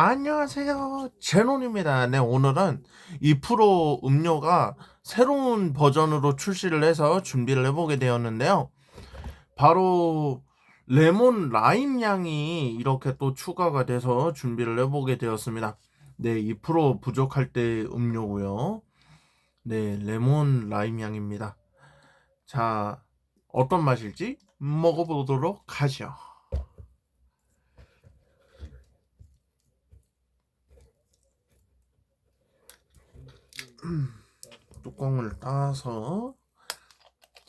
안녕하세요. 제논입니다. 네, 오늘은 2% 음료가 새로운 버전으로 출시를 해서 준비를 해보게 되었는데요. 바로 레몬 라임 향이 이렇게 또 추가가 돼서 준비를 해보게 되었습니다. 네, 2% 부족할 때 음료고요. 네, 레몬 라임 향입니다. 자, 어떤 맛일지 먹어보도록 하죠. 뚜껑을 따서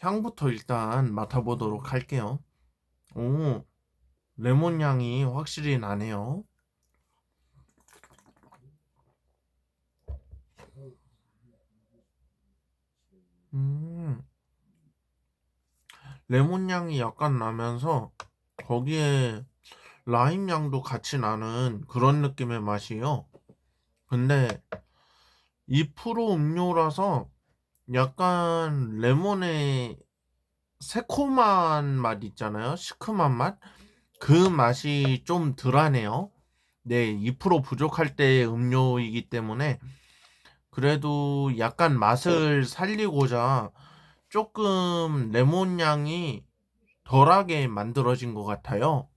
향부터 일단 맡아보도록 할게요. 오, 레몬 향이 확실히 나네요. 음, 레몬 향이 약간 나면서 거기에 라임 향도 같이 나는 그런 느낌의 맛이에요. 근데 2% 음료라서 약간 레몬의 새콤한 맛 있잖아요. 시큼한 맛. 그 맛이 좀 덜하네요. 네, 2% 부족할 때의 음료이기 때문에 그래도 약간 맛을 살리고자 조금 레몬 향이 덜하게 만들어진 것 같아요.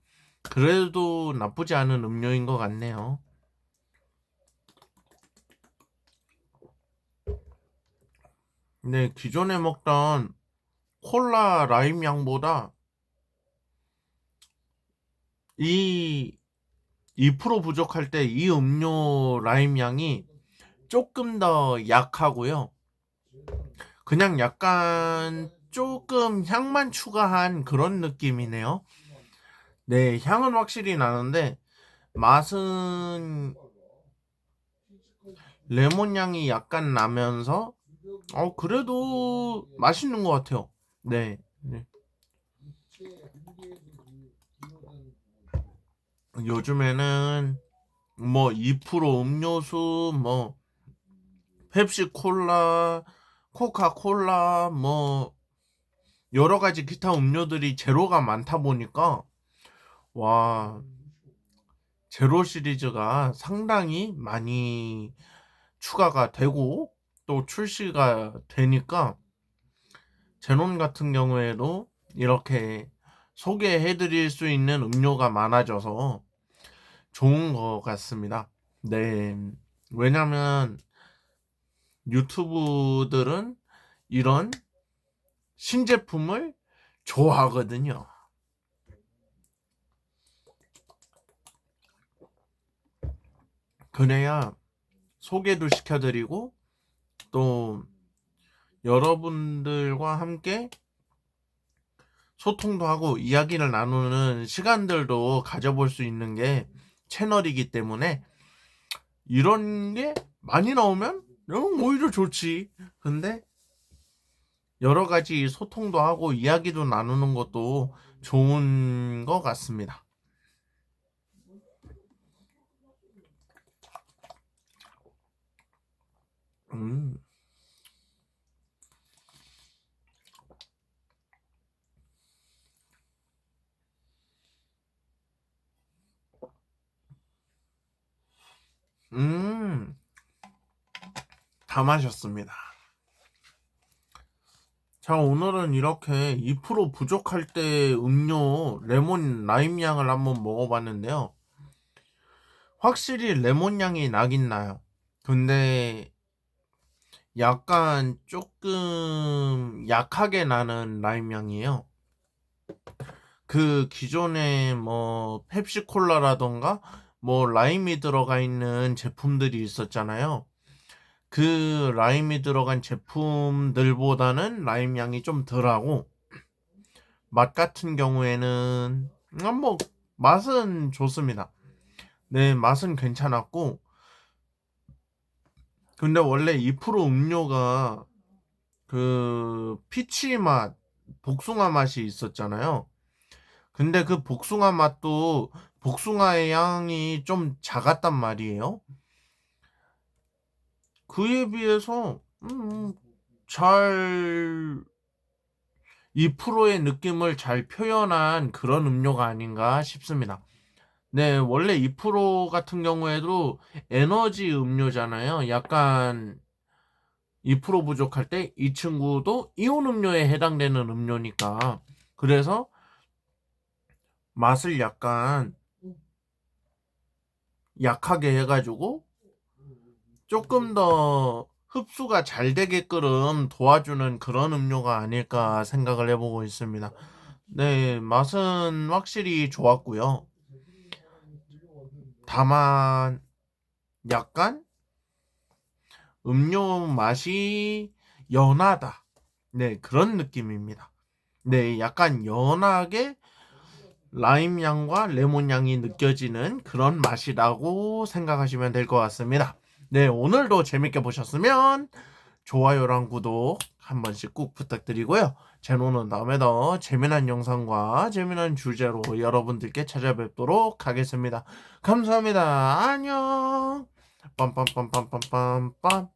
그래도 나쁘지 않은 음료인 것 같네요. 네, 기존에 먹던 콜라 라임 향보다 이 2% 부족할 때 이 음료 라임 향이 조금 더 약하고요. 그냥 약간 조금 향만 추가한 그런 느낌이네요. 네, 향은 확실히 나는데 맛은 레몬 향이 약간 나면서 어 그래도 맛있는 것 같아요. 네. 네. 요즘에는 뭐 2% 음료수 뭐 펩시 콜라, 코카콜라 뭐 여러 가지 기타 음료들이 제로가 많다 보니까 와 제로 시리즈가 상당히 많이 추가가 되고 또 출시가 되니까 제논 같은 경우에도 이렇게 소개해 드릴 수 있는 음료가 많아져서 좋은 것 같습니다. 네. 왜냐면 유튜브들은 이런 신제품을 좋아하거든요. 그래야 소개도 시켜드리고 또 여러분들과 함께 소통도 하고 이야기를 나누는 시간들도 가져볼 수 있는 게 채널이기 때문에 이런 게 많이 나오면 오히려 좋지. 근데 여러 가지 소통도 하고 이야기도 나누는 것도 좋은 것 같습니다. 음. 음, 다 마셨습니다. 자, 오늘은 이렇게 2% 부족할 때 음료 레몬 라임 향을 한번 먹어봤는데요. 확실히 레몬 향이 나긴 나요. 근데 약간 조금 약하게 나는 라임 향이에요. 그 기존에 뭐 펩시콜라라던가 뭐 라임이 들어가 있는 제품들이 있었잖아요. 그 라임이 들어간 제품들보다는 라임 향이 좀 덜하고 맛 같은 경우에는 음, 뭐 맛은 좋습니다. 네, 맛은 괜찮았고 근데 원래 2% 음료가 그 피치 맛, 복숭아 맛이 있었잖아요. 근데 그 복숭아 맛도 복숭아의 양이 좀 작았단 말이에요. 그에 비해서 음, 잘 2%의 느낌을 잘 표현한 그런 음료가 아닌가 싶습니다. 네, 원래 2% 같은 경우에도 에너지 음료잖아요. 약간 2% 부족할 때 이 친구도 이온 음료에 해당되는 음료니까. 그래서 맛을 약간 약하게 해가지고 조금 더 흡수가 잘 되게끔 도와주는 그런 음료가 아닐까 생각을 해보고 있습니다. 네, 맛은 확실히 좋았고요. 다만 약간 음료 맛이 연하다. 네, 그런 느낌입니다. 네, 약간 연하게 라임 향과 레몬 향이 느껴지는 그런 맛이라고 생각하시면 될 것 같습니다. 네, 오늘도 재밌게 보셨으면 좋아요랑 구독 한 번씩 꼭 부탁드리고요. 제노는 다음에 더 재미난 영상과 재미난 주제로 여러분들께 찾아뵙도록 하겠습니다. 감사합니다. 안녕. 빰빰빰빰빰빰빰